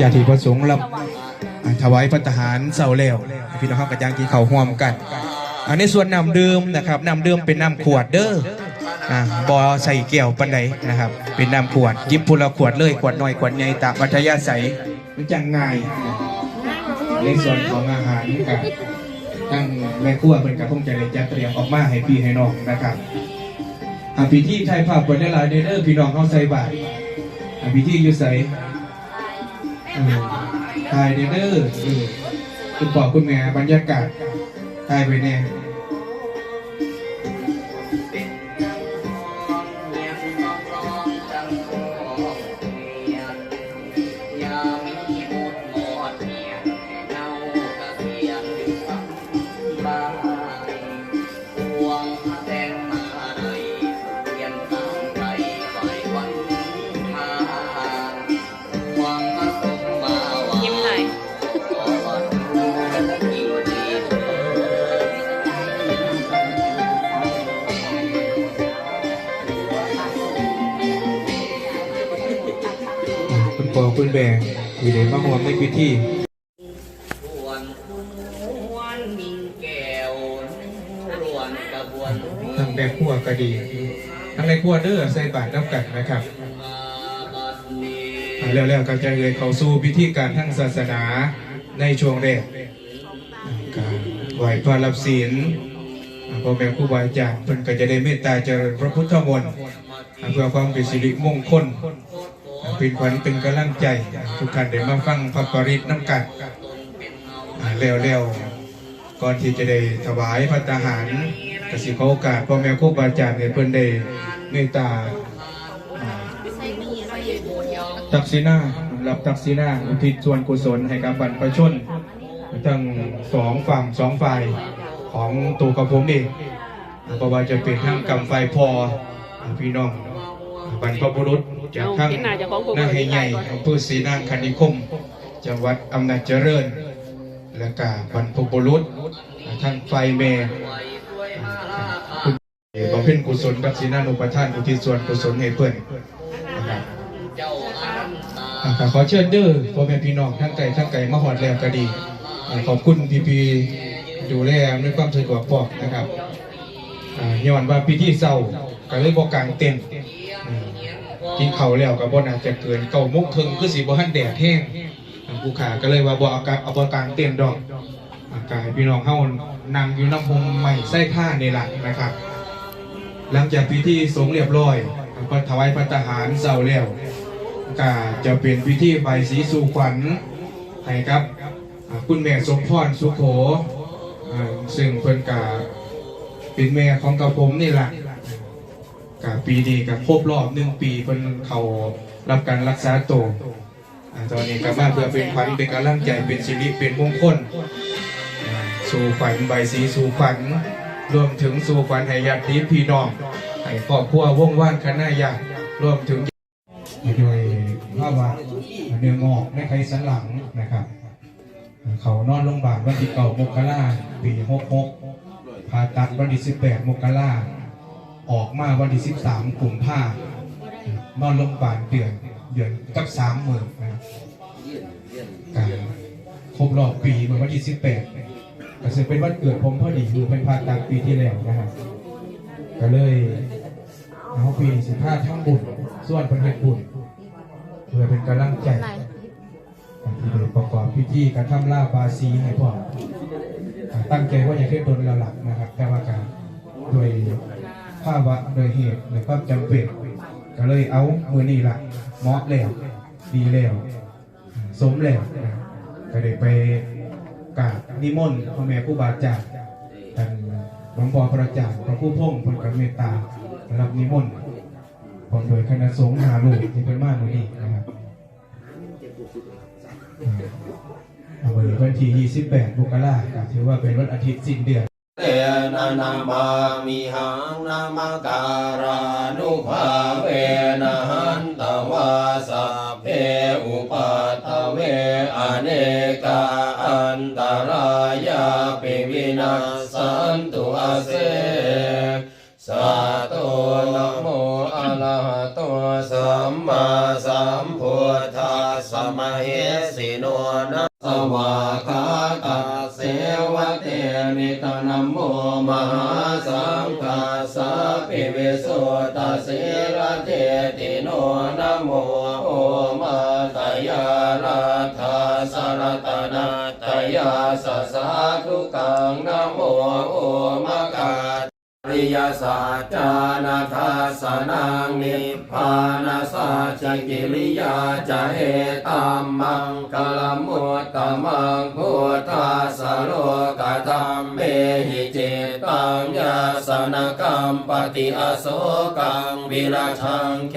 ญาติประสงค์รับถวายพระทหารเสาแล้วพี่น้องข้ากระจางกินข้าห่วมกัน อันนี้ส่วนน้ำดื่มนะครับน้ำดื่มเป็นน้ำขวดเด้ออ่าบอใส่แก้วปันใดนะครับ เป็นน้ำขวดยิบพูละขวดเลยขวดน้อยขวดใหญ่ตามวัทยาศัยมันจังง่ายในส่วนของอาหารกับทั้งแม่ครัวเป็นกระพงจะได้จัดเตรียมออกมาให้พี่ให้น้องนะครับอ่าพิธีไทยภาพบนได้หลายเด้อพี่น้องเข้าใส่บาตรอ่าพิธีอยู่ใส่ ถ่ายเด้อเดอเออคุณพ่อคุณแม่บรรยากาศถ่ายไปแน่ พ่อคุณแม่อยู่ในมาห่วงในพิธีรวนรวนมิงแก้วรวนกระบวนทั้งแม่ครัวก็ดี ทั้งในครัวเด้อใส่บาตรนับกันนะครับแล้วๆก็จะเลยเข้าสู่พิธีการทางศาสนาในช่วงแรกการไหวพระรับศีลพ่อแม่ครูบาอาจารย์เพิ่นก็จะได้เมตตาเจริญพระพุทธมนต์เพื่อความเป็นสิริมงคล เป็นขวัญเป็นกำลังใจ ทุกท่านได้มาฟังพระปริตน้ำกันอ่าเร็วๆก่อนที่จะได้ถวายพระทหารกสิขอโอกาสพ่อแม่ครูบาอาจารย์ให้เพิ่อนได้เมตตาตักศีนารับตักศีนาอุทิศส่วนกุศลให้กับบรรพชนทั้งสองฝั่งสองฝ่ายของตัวกับผมเองเพราะว่าจะเป็นทั้งกำไฟพอพี่น้องบรรพบุรุษ จากทั้งเอาพี่นาจะของผมหน้าให้ใหญ่อำเภอศรีนางคณิคม จังหวัดอำนาจเจริญ และกาบรรพบุรุษท่านไฟเมย์คุณบำเพ็ญกุศลกับศรีนานุปทานอุทิศส่วนกุศลให้เพื่อนนะครับเจ้าอันตาอ่าก็ขอเชิญเด้อพ่อแม่พี่น้องทั้งไก่ทั้งไก่มาหอดแล้วก็ดีอ่าขอบคุณพี่พีดูแลในวยความสะดวกปอกนะครับอ่าย้อนว่าพิธีเศร้าก็เลยบอกกลางเต็นท์อืม กินเขาแล้วก็บ่น่าจะเกินเก้ามุกครึ่งคือสิบ่ทันแดดแห้งผู้ขาก็เลยว่าบ่เอากาเอาบ่กลางเต็นดอกอากายพี่น้องเฮานั่งอยู่น้ำพงใหม่ไส้ผ้าในี่ล่ะนะครับ หลังจากพิธีสงเรียบร้อยก็ถวายพระทหารเสาแล้วก็จะเป็นพิธีใบสีสู่ขวัญให้ครับคุณแม่สมพรสุโขซึ่งเพิ่นกาเป็นแม่ของกระผมนี่แหละ กับปีนี้กับครบรอบหนึ่งปีเพิ่นเขารับการรักษาตัวอ่าตอนนี้ก็มาเพื่อเป็นขวัญเป็นกำลังใจเป็นสิริเป็นมงคลอ่าสู่ขวัญใบสีสู่ขวัญรวมถึงสู่ขวัญให้ญาติพี่น้องให้ครอบครัววงว่านคณะญาติรวมถึงด้วยภาวะเนื้องอกในไขสันหลังนะครับ เขานอนโรงพยาบาลวันที่เก้ามกราปีหกหกผ่าตัดวันที่สิบแปดมกรา ออกมาวันที่13กุมภาพันธ์นอนโรงพยาบาลเดือนเดือนกับสามหมื่นนะครับการครบรอบปีเมื่อวันที่18เนี่ยก็จะเป็นวันเกิดผมพอดีคือเป็นผ่าตัดปีที่แล้วนะครับก็เลยเอาปีสิบห้าทั้งบุญส่วนเป็นเหตุบุญเพื่อเป็นกำลังใจที่ได้ประกอบพิธีการทำล่าบาซีให้พ่อตั้งใจว่าอยากได้ตนเราหลักนะครับ แต่ว่าการโดย ภาวะโดยเหตุหรือความจำเป็นก็เลยเอามือนี่ละเหมาะแล้วดีแล้วสมแล้วนะก็ได้ไปกราบนิมนต์พ่อแม่ผู้บาอาจารย์ท่านหลวงพ่อพระอาจารย์พระผู้พ่งพลกเมตตารับนิมนต์พร้อมโดยคณะสงฆ์หาลูกที่เป็นมากมือนี้นะครับอ่าเอาไว้วันที่ 28มกราคมถือว่าเป็นวันอาทิตย์สิ้นเดือน นะนามามิหังนามการานุภาเวนะหันตวาสัพเพอุปัตเวอเนกาอันตรายาปิวินาสันตุอาเสสาธุนะโมอะระหะโตสัมมาสัมพุทธัสสะมะเหสิโนนะ สุตสิระเตติโนนะโมโอมาตยาลาธาสรตนาตยาสสาธุกังนะโมโอมกาอริยสัจจานาทัสนังนิพานาสัจกิริยาจะเหตัมมังกลมุตตมังพุทธัสสะโลก สนกรรมปฏิอโศกังวิราชังเข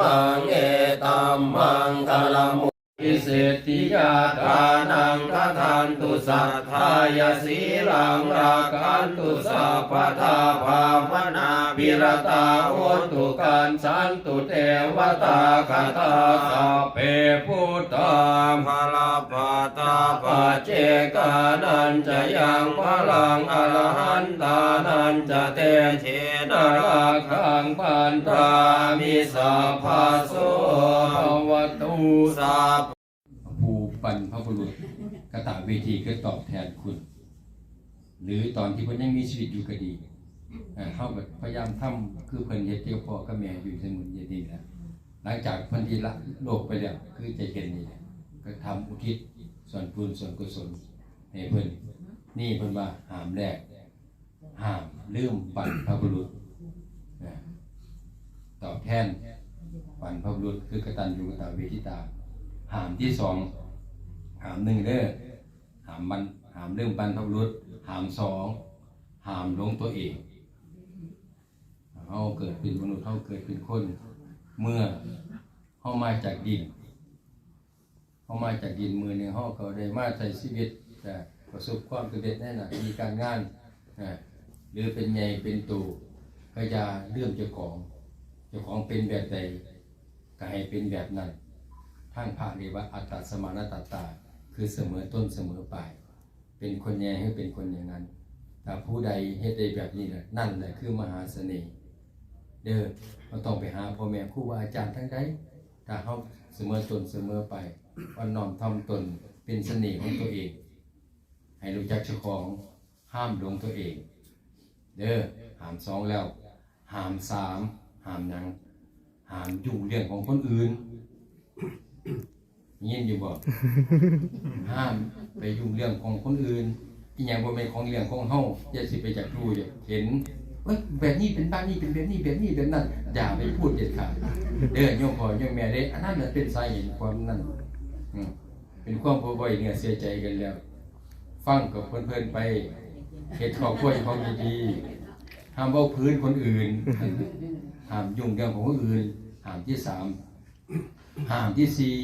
มังเอตัมมังคลมุ อิเศรษฐิยาทานังททันตุสัทธายสีลังราคันตุสัพพทาภาวนาวิรตาโหตุกันสันตุเทวตาคาตาสัพเพพุทธาภาลาปาตาปเจกานันจะยังพลังอรหันตานันจะเตเชนาราคังปันตามิสัพพโส ภวตุสัพภูปันพระบุรุษกระตะเวทีคือตอบแทนคุณ หรือตอนที่เพิ่นยังมีชีวิตอยู่ก็ดีเอ่อเขาพยายามทำคือเพิ่นเฮ็ดเกี่ยวพ่อกับแม่อยู่สมออย่างนี้แหละหลังจากเพิ่นที่ละโลกไปแล้วคือใจเห็นนี่ก็ทำอุทิศส่วนบุญส่วนกุศลให้เพิ่นนี่เพิ่นว่าหามแรกห้ามลืมปันพระบุรุษตอบแทน ปันพระบุรุษคือกตัญญูกตเวทิตา หามที่สอง หามหนึ่งเด้อหามมันหามเรื่องปันพบุรุษ หามสอง หามลงตัวเองเขาเกิดเป็นมนุษย์เขาเกิดเป็นคน เมื่อเขามาจากดินเขามาจากดินมือหนึ่งเขาก็ได้มาใช้ชีวิตแต่ประสบความสำเร็จในหน้าที่การงานหรือเป็นใหญ่เป็นตู่ก็อย่าเลื่อมเจ้าของ จ้าของเป็นแบบใดก็ให้เป็นแบบนั้นทางพระเรียกว่าอัตตสมานตตตา คือเสมอต้นเสมอปลาย เป็นคนแย่ให้เป็นคนอย่างนั้นแต่ผู้ใดเฮ็ดได้แบบนี้แหละนั่นแหละคือมหาเสน่ห์เด้อเราต้องไปหาพ่อแม่ครูบาอาจารย์ทั้งใดถ้าเขาเสมอต้นเสมอไปว่าน้อมทำตนเป็นเสน่ห์ของตัวเอง ให้รู้จักเจ้าของห้ามลงตัวเอง เด้อหามสองแล้ว หามสาม หามหยังหามยุ่งเรื่องของคนอื่นยินอยู่บ่ห้ามไปยุ่งเรื่องของคนอื่นอีหยังบ่เป็นของเรื่องของเฮาอย่าสิไปจากรู้อย่าเห็นเอ้ยแบบนี้เป็นบ้านนี้เป็นแบบนี้แบบนี้แบบนั้นอย่าไปพูดเด็ดขาดเด้อโยมพ่อโยมแม่เด้ออันนั้นน่ะเป็นสาเหตุความนั้นอืมเป็นความบ่บ่อยเนี่ยเสียใจกันแล้ว ฟังกับเพิ่นๆไปเฮ็ดครอบครัวของดีๆห้ามเว้าพื้นคนอื่น ห้ามยุ่งเรื่องของคนอื่นห้ามที่สามห้ามที่สี่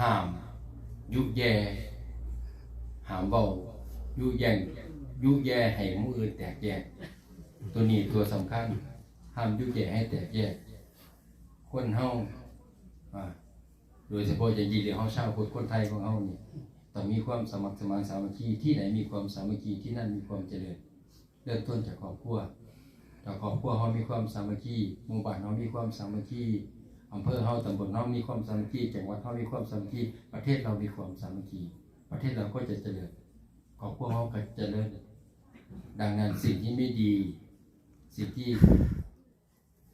ห้ามยุแย่ห้ามเบายุแย่งยุแย่ให้มู่อื่นแตกแยก ตัวนี้ตัวสำคัญห้ามยุแย่ให้แตกแยก คนเฮาอ่าโดยเฉพาะอย่างยิ่งเดียวเฮาชาวพุทธคนไทยของเฮานี่ต้องมีความสมัครสมานสามัคคีที่ไหนมีความสามัคคีที่นั่นมีความเจริญ เริ่มต้นจากครอบครัว ถ้าครอบครัวเฮามีความสามัคคีหมู่บ้านเฮามีความสามัคคีอำเภอเฮาตำบลเฮามีความสามัคคีจังหวัดเฮามีความสามัคคีประเทศเรามีความสามัคคีประเทศเราก็จะเจริญครอบครัวเฮาก็เจริญดังนั้นสิ่งที่ไม่ดีสิ่งที่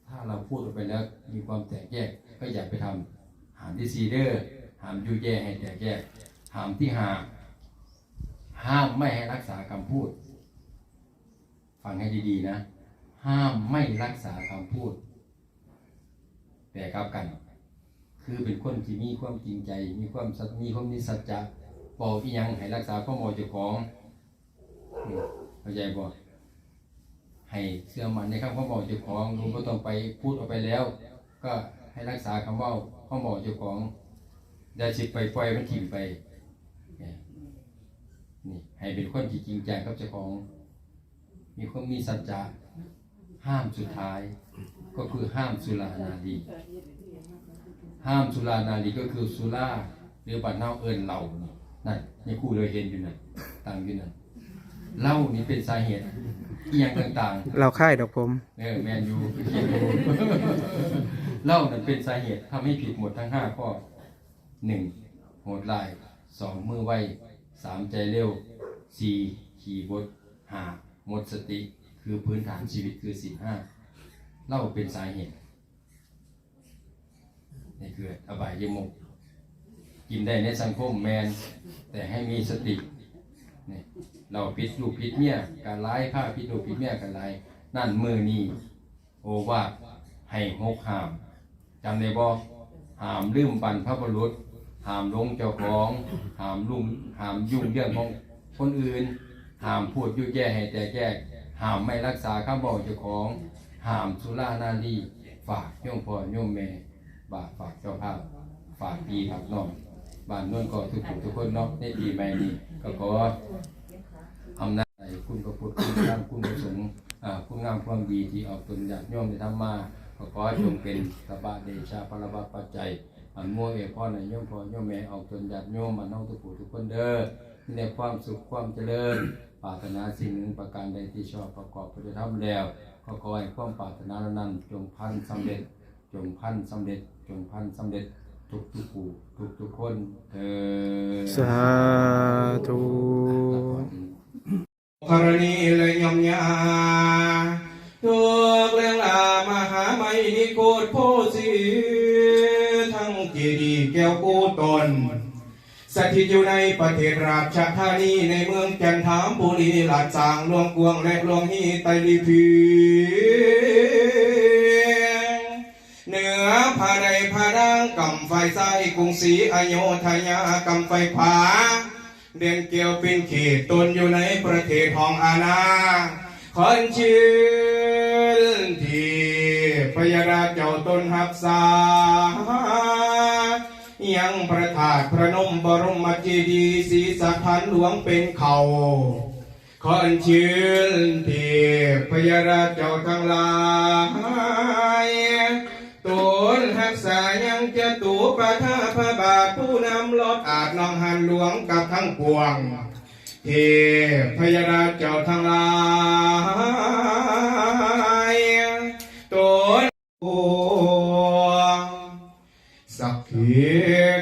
ถ้าเราพูดออกไปแล้วมีความแตกแยกก็อย่าไปทำหามที่ซีเดอร์หามยูแย่ให้แตกแยกหามที่หาห้ามไม่ให้รักษาคำพูด ฟังให้ดีๆนะ ห้ามไม่รักษาคำพูด แต่กลับกัน คือเป็นคนที่มีความจริงใจ มีความสัตมีความมีสัจจะบอกอีหยังให้รักษาข้อมูลเจ้าของเข้าใจบ่ให้เชื่อมันในคำข้อบอกเจ้าของคุณก็ต้องไปพูดออกไปแล้ว ก็ให้รักษาคำว่าข้อบอกเจ้าของอย่าสิไปปล่อยมันทิ้งไปนี่ยนี่ให้เป็นคนที่จริงใจกับเจ้าของ มีความมีสัจจะ ห้ามสุดท้าย ก็คือห้ามสุรานารีห้ามสุรานารีก็คือสุราหรือบัดเน่าเอิญเหล่านี่นั่นในคู่เลยเห็นอยู่นั่นต่างอยู่นั่นเหล้านี่เป็นสาเหตุอีหยังต่างเราค่ายดอกผมๆเออแมนยูเขียนอยู่เหล้านั่นเป็นสาเหตุทำให้ผิดหมดทั้งห้าข้อหนึ่งโหดลายสองมือไวสามใจเร็วสี่ขี่บดห้าหมดสติ คือพื้นฐานชีวิตคือสี่ห้าเล่าเป็นสาเหตุนี่คืออบายยมุกกินได้ในสังคมแมน แต่ให้มีสตินี่เราพิษลูกพิษเมียการร้ายผ้าพิษลูกพิษเมียการร้ายนั่นมือนี่โอว่าให้หกหามจำได้บ่หามลืมปันพระบรุษหามลงเจ้าของหามลุ่มหามยุ่งเรื่องของคนอื่นหามพูดยุ่ยแย่ให้แต่แก้ ห้ามไม่รักษาคำบอกเจ้าของห้ามสุรานารีฝากโยมพ่อโยมแม่บาปฝากเจ้าภาพฝากพี่ฝากน้องบ้านน้นก็ทุกผู้ทุกคนเนาะในปีใหม่นี้ก็ขออำนาจในคุณพระพุทธคุณพระคุณพระสงฆ์อ่าคุณงามความดีที่ออกตนญาติโยมได้ทำมาก็ขอจงเป็นสบาเดชาพลบาปัจจัยอันมั่วเอพ่อในโยมพ่อโยมแม่ออกตนญาติโยมมาน้องทุกผู้ทุกคนเด้อในความสุขความเจริญ ปรารถนาสิ่งหนึ่งประการใดที่ชอบประกอบพระธรรมแล้ว ก็ขอให้ความปรารถนานั้นจงพันสำเร็จ จงพันสำเร็จ จงพันสำเร็จทุกทุกๆผู้ทุกทุกๆคนเถิดสาธุกรณีเลยยมยาทุกเรื่องอามหาไม่นิโกดโพสีทั้งเจดีย์แก้วกูตน สถิตอยู่ในประเทศราชธานีในเมืองจันทบุรีหลาดจางหลวงกวงและหลวงฮีไตลีพีเหนือผาใดผาดังกำไฟใส่กรุงศรีอโยธยากำไฟผาเด่นเกี่ยวเป็นเขตตนอยู่ในประเทศของอาณาขอนชื่นที่พยาราเจ้าตนหักษา ยังประทาดพระนมบรมเจดีย์ศรีสัทธันหลวงเป็นเขาขออัญเชิญเทพยาราชเจ้าทั้งหลายตนหักษายังจะตูประทาพระบาทผู้นำรถอาจนองหันหลวงกับทั้งปวง เทพยาราชเจ้าทั้งหลายตนสักขี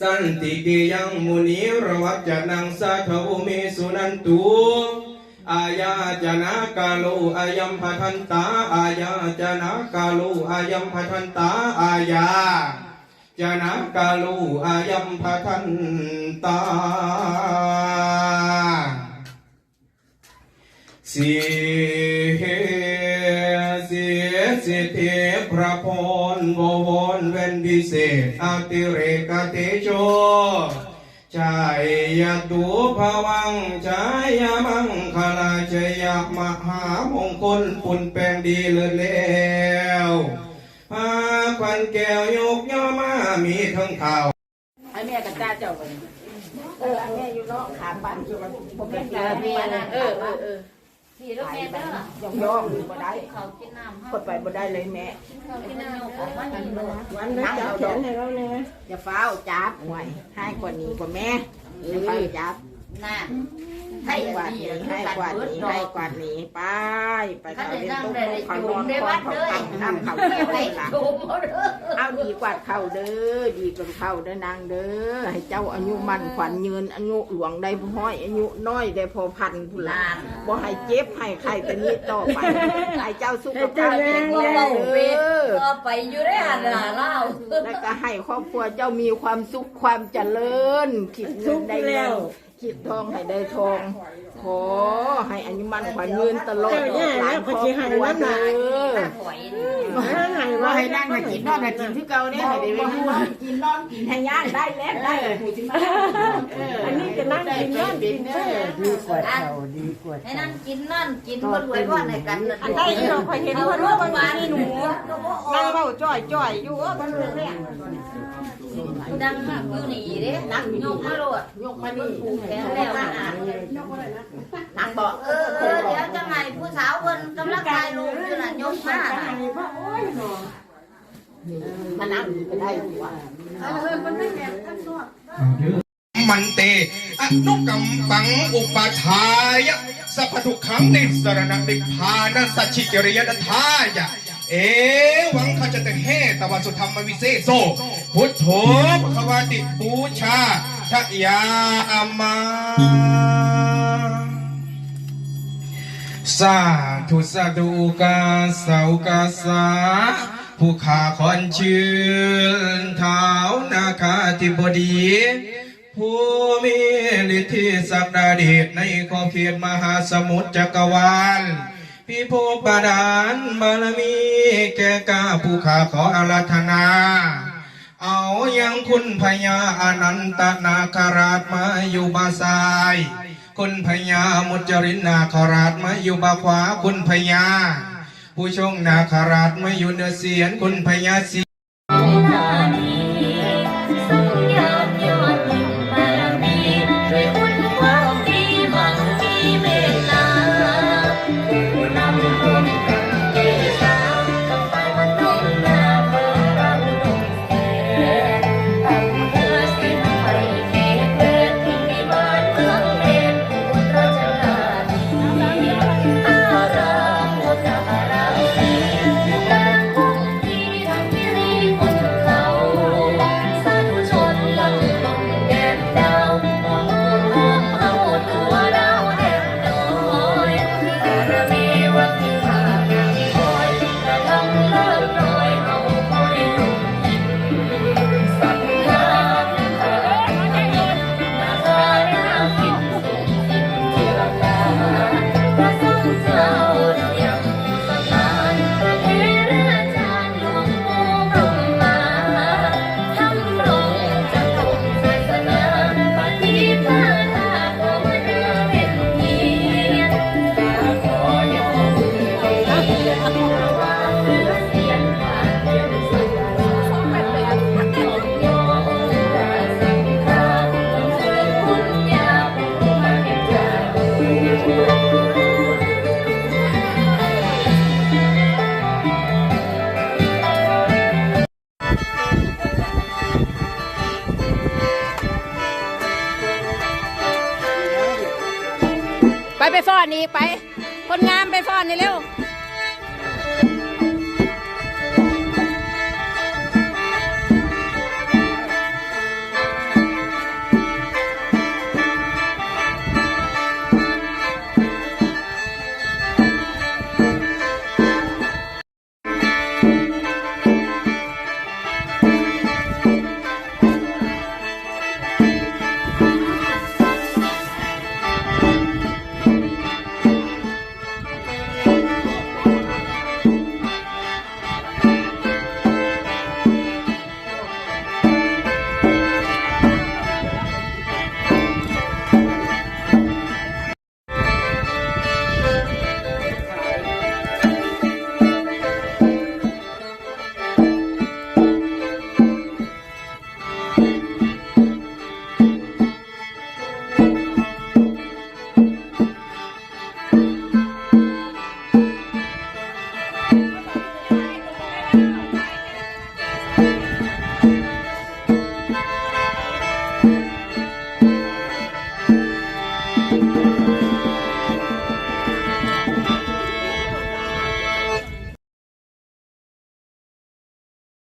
สันติทันตาสันติยังมุนีระวัจนังสัทวเมสุนันตุอายาจนากาโลอายัมพัทันตาอายาจนากาโลอายัมพัทันตาอายาจนากาโลอายัมพัทันตาสี สิทธิพระพรบวรเวนดิเศษอติเรกเตโชชายยตุภวังชายมังคลาชยมหามงคลปุนแปลงดีเลิศแล้วพาควันแก้วยกย่อมามีทั้งข่าวไอ้แม่กับจ้าเจ้าไปเอออันเนี้ยอยู่เนาะขาบ้านอยู่มันบ่เป็นเอการอเมียนะเออเออเออ พี่รถขายแม่บ้าเด้นอยอมยอมอยู่บ่ได้เขากินน้ำกดไปบ่ได้เลยแม่เขากินน้ำของมันนี่วันนั้นจับแขนให้เราเนี่ยอย่าฟ้าวจับไว้ให้กว่านี้กว่าแม่อย่าฟ้าวจับ น่ะให้กว่านี้ให้กว่านี้ให้กว่านี้ไปไปเขาเขาจะเล่นนั่งตุ๊กได้เขานจุ่อมนได้คอวันดเขาเลยตั้งน้ำเขาเที่เที่ยยววได้เลยล่ะจุ่มเขาเด้อเอาดีกว่าเข้าเด้อดีกว่าเข้าเด้อนางเด้อให้เจ้าอายุมันขวัญยืนอายุหลวงได้ห้อยอายุน้อยได้พอพันผู้หลานบ่ให้เจ็บให้ใครแต่นี้ต่อไปให้เจ้าสุขภาพแข็งก็แรงเบาเด้เวทอก็ไปอยู่ได้หันหน้าเล่าแล้วก็ให้ครอบครัวเจ้ามีความสุขความเจริญคิดเงินได้เงิน คิดทองให้ได้ทอง ขอให้อายุมันขวัญยืนตลอดหลานครอบครัวเด้อหอยว่าให้นั่งให้กินนอนให้กินที่เก่าเนี่ยให้ได้ไปดูกินนอนกินให้ย่างได้แล้วได้ผู้ที่มาอันนี้จะนั่งกินนอนกินเด้อดีกว่าเขาดีกว่าให้นั่งกินนั่นกินบ่รวยบ่ให้กันอันใดที่เราเคยเห็นเขาเพิ่นรู้ว่าว่ามันหวานมีหนูก็บ่อนั่งอกเว้าจ่อยจ่อยอยู่ว่ามันเรื่องเนี่ยเดังมากอยู่นี่เด้นั่งยกมาโลดยกมานี่ผูกแขนแล้วนะนักบอกเออเดี๋ยวจะให้ผู้สาวเพิ่นกำลังถ่ายรูปอยู่น่ะยกมาน่ะมานั่งก็ได้ว่ามันเตอนุกำปังอุปทายะสัพพทุกขังนิสรณะนิพพานสัจฉิกิริยนัทายะ เอวังขจตเฮตวสุธรรมวิเศษโสพุทโธภควติปูชาทะยามาสาธุสาธุกาสาวกาสาผู้ขาคอนชื่นเท้านาคาธิบดี ผู้มีฤทธิศักดาเดชในขอบเขตมหาสมุทรจักรวาล พี่ผู้ประดานบารมีแก่กาผู้ขาขออาราธนา เอายังคุณพญาอนันตนาคราชมาอยู่บาซาย คุณพญามุจรินนาคราชมาอยู่บาขวาคุณพญาผู้ชงนาคราชมาอยู่เนือเสียนคุณพญาสี